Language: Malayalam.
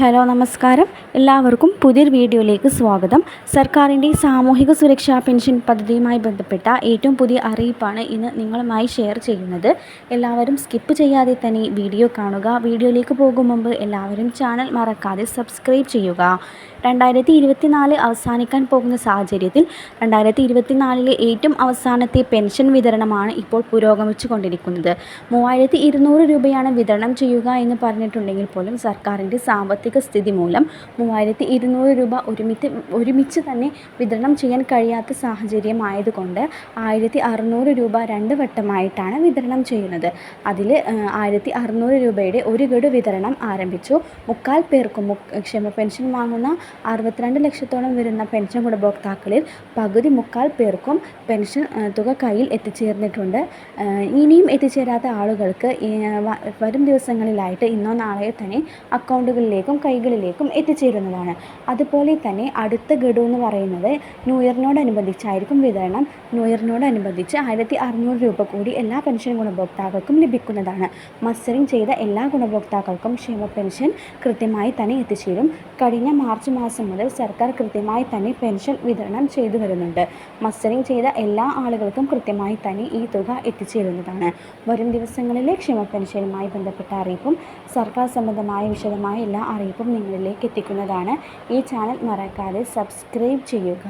ഹലോ നമസ്കാരം. എല്ലാവർക്കും പുതിയൊരു വീഡിയോയിലേക്ക് സ്വാഗതം. സർക്കാരിന്റെ സാമൂഹിക സുരക്ഷാ പെൻഷൻ പദ്ധതിയുമായി ബന്ധപ്പെട്ട ഏറ്റവും പുതിയ അറിയിപ്പാണ് ഇന്ന് നിങ്ങളുമായി ഷെയർ ചെയ്യുന്നത്. എല്ലാവരും സ്കിപ്പ് ചെയ്യാതെ തന്നെ വീഡിയോ കാണുക. വീഡിയോയിലേക്ക് പോകും മുമ്പ് എല്ലാവരും ചാനൽ മറക്കാതെ സബ്സ്ക്രൈബ് ചെയ്യുക. രണ്ടായിരത്തി ഇരുപത്തിനാല് അവസാനിക്കാൻ പോകുന്ന സാഹചര്യത്തിൽ രണ്ടായിരത്തി ഇരുപത്തിനാലിലെ ഏറ്റവും അവസാനത്തെ പെൻഷൻ വിതരണമാണ് ഇപ്പോൾ പുരോഗമിച്ചു കൊണ്ടിരിക്കുന്നത് മൂവായിരത്തി ഇരുന്നൂറ് രൂപയാണ് വിതരണം ചെയ്യുക എന്ന് പറഞ്ഞിട്ടുണ്ടെങ്കിൽ പോലും സർക്കാരിന്റെ സാമ്പത്തിക സ്ഥിതി മൂലം മൂവായിരത്തി ഇരുന്നൂറ് രൂപ ഒരുമിച്ച് ഒരുമിച്ച് തന്നെ വിതരണം ചെയ്യാൻ കഴിയാത്ത സാഹചര്യമായതുകൊണ്ട് ആയിരത്തി അറുന്നൂറ് രൂപ രണ്ട് വട്ടമായിട്ടാണ് വിതരണം ചെയ്യുന്നത്. അതിൽ ആയിരത്തി അറുന്നൂറ് രൂപയുടെ ഒരു ഗഡു വിതരണം ആരംഭിച്ചു. മുക്കാൽ പേർക്കും ക്ഷേമ പെൻഷൻ വാങ്ങുന്ന അറുപത്തിരണ്ട് ലക്ഷത്തോളം വരുന്ന പെൻഷൻ ഗുണഭോക്താക്കളിൽ പകുതി മുക്കാൽ പേർക്കും പെൻഷൻ തുക കയ്യിൽ എത്തിച്ചേർന്നിട്ടുണ്ട്. ഇനിയും എത്തിച്ചേരാത്ത ആളുകൾക്ക് വരും ദിവസങ്ങളിലായിട്ട് ഇന്നോ നാളെയോ തന്നെ അക്കൗണ്ടുകളിലേക്കും കൈകളിലേക്കും എത്തിച്ചേരുന്നതാണ്. അതുപോലെ തന്നെ അടുത്ത ഗഡു എന്ന് പറയുന്നത് ന്യൂ ഇയറിനോടനുബന്ധിച്ചായിരിക്കും വിതരണം. ന്യൂ ഇയറിനോടനുബന്ധിച്ച് ആയിരത്തി അറുന്നൂറ് രൂപ കൂടി എല്ലാ പെൻഷൻ ഗുണഭോക്താക്കൾക്കും ലഭിക്കുന്നതാണ്. മസ്റ്ററിംഗ് ചെയ്ത എല്ലാ ഗുണഭോക്താക്കൾക്കും ക്ഷേമ പെൻഷൻ കൃത്യമായി തന്നെ എത്തിച്ചേരും. കഴിഞ്ഞ മാർച്ച് മാസം മുതൽ സർക്കാർ കൃത്യമായി തന്നെ പെൻഷൻ വിതരണം ചെയ്തു വരുന്നുണ്ട്. മസ്റ്ററിംഗ് ചെയ്ത എല്ലാ ആളുകൾക്കും കൃത്യമായി തന്നെ ഈ തുക എത്തിച്ചേരുന്നതാണ്. വരും ദിവസങ്ങളിലെ ക്ഷേമ പെൻഷനുമായി ബന്ധപ്പെട്ട അറിയിപ്പും സർക്കാർ സംബന്ധമായ വിശദമായ എല്ലാ അറിയിപ്പും നിങ്ങളിലേക്ക് എത്തിക്കുന്നതാണ്. ഈ ചാനൽ മറക്കാതെ സബ്സ്ക്രൈബ് ചെയ്യുക.